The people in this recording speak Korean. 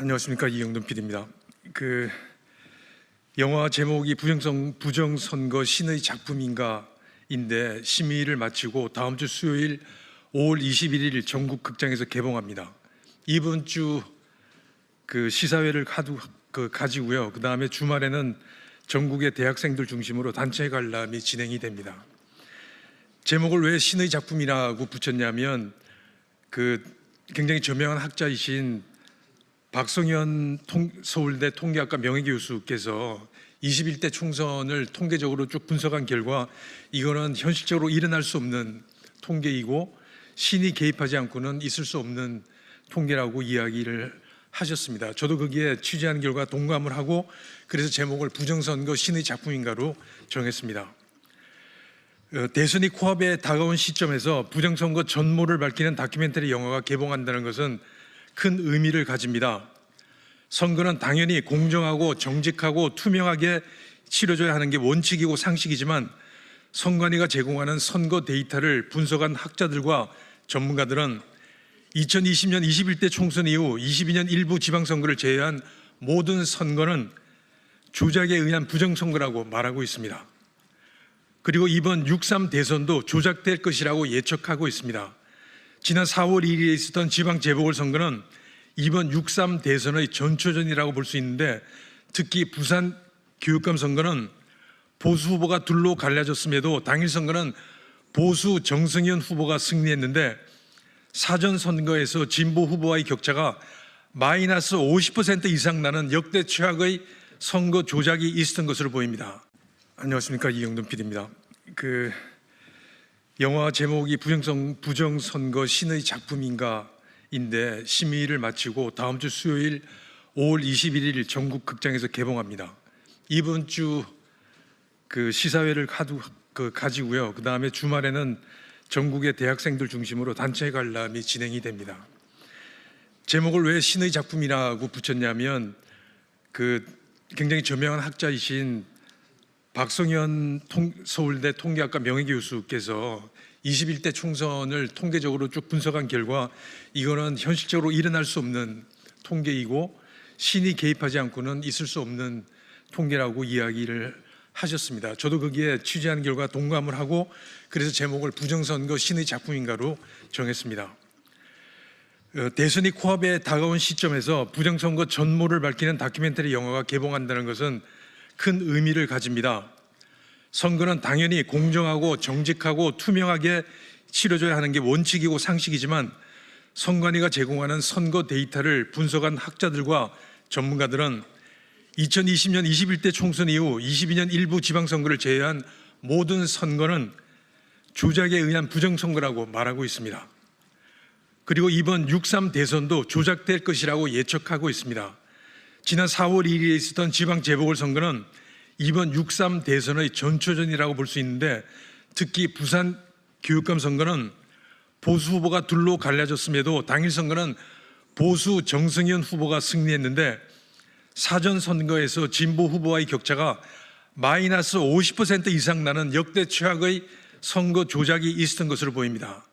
안녕하십니까 이영돈 PD입니다. 그 영화 제목이 부정선 부정선거 신의 작품인가인데 심의를 마치고 다음 주 수요일 5월 21일 전국 극장에서 개봉합니다. 이번 주 그 시사회를 가두, 그 가지고요. 그 다음에 주말에는 전국의 대학생들 중심으로 단체 관람이 진행이 됩니다. 제목을 왜 신의 작품이라고 붙였냐면 그 굉장히 저명한 학자이신 박성현 통- 서울대 통계학과 명예교수께서 21대 총선을 통계적으로 쭉 분석한 결과 이거는 현실적으로 일어날 수 없는 통계이고 신이 개입하지 않고는 있을 수 없는 통계라고 이야기를 하셨습니다. 저도 거기에 취재한 결과 동감을 하고 그래서 제목을 부정선거 신의 작품인가로 정했습니다. 어, 대선이 코앞에 다가온 시점에서 부정선거 전모를 밝히는 다큐멘터리 영화가 개봉한다는 것은 큰 의미를 가집니다. 선거는 당연히 공정하고 정직하고 투명하게 치러져야 하는 게 원칙이고 상식이지만 선관위가 제공하는 선거 데이터를 분석한 학자들과 전문가들은 2020년 21대 총선 이후 22년 일부 지방선거를 제외한 모든 선거는 조작에 의한 부정선거라고 말하고 있습니다. 그리고 이번 6.3 대선도 조작될 것이라고 예측하고 있습니다. 지난 4월 2일에 있었던 지방 재보궐선거는 이번 6.3 대선의 전초전이라고 볼 수 있는데 특히 부산 교육감 선거는 보수 후보가 둘로 갈라졌음에도 당일 선거는 보수 정승현 후보가 승리했는데 사전 선거에서 진보 후보와의 격차가 마이너스 50% 이상 나는 역대 최악의 선거 조작이 있었던 것으로 보입니다. 안녕하십니까 이영돈 PD입니다. 그 영화 제목이 부정선 부정선거 신의 작품인가인데 심의를 마치고 다음 주 수요일 5월 21일 전국 극장에서 개봉합니다. 이번 주 그 시사회를 가두, 그 가지고요. 그 다음에 주말에는 전국의 대학생들 중심으로 단체 관람이 진행이 됩니다. 제목을 왜 신의 작품이라고 붙였냐면 그 굉장히 저명한 학자이신 박성현 통- 서울대 통계학과 명예교수께서 21대 총선을 통계적으로 쭉 분석한 결과 이거는 현실적으로 일어날 수 없는 통계이고 신이 개입하지 않고는 있을 수 없는 통계라고 이야기를 하셨습니다. 저도 거기에 취재한 결과 동감을 하고 그래서 제목을 부정선거 신의 작품인가로 정했습니다. 어, 대선이 코앞에 다가온 시점에서 부정선거 전모를 밝히는 다큐멘터리 영화가 개봉한다는 것은 큰 의미를 가집니다. 선거는 당연히 공정하고 정직하고 투명하게 치러져야 하는 게 원칙이고 상식이지만 선관위가 제공하는 선거 데이터를 분석한 학자들과 전문가들은 2020년 21대 총선 이후 22년 일부 지방선거를 제외한 모든 선거는 조작에 의한 부정선거라고 말하고 있습니다. 그리고 이번 6.3 대선도 조작될 것이라고 예측하고 있습니다. 지난 4월 2일에 있었던 지방 재보궐선거는 이번 6.3 대선의 전초전이라고 볼 수 있는데 특히 부산 교육감 선거는 보수 후보가 둘로 갈라졌음에도 당일 선거는 보수 정승현 후보가 승리했는데 사전 선거에서 진보 후보와의 격차가 마이너스 50% 이상 나는 역대 최악의 선거 조작이 있었던 것으로 보입니다.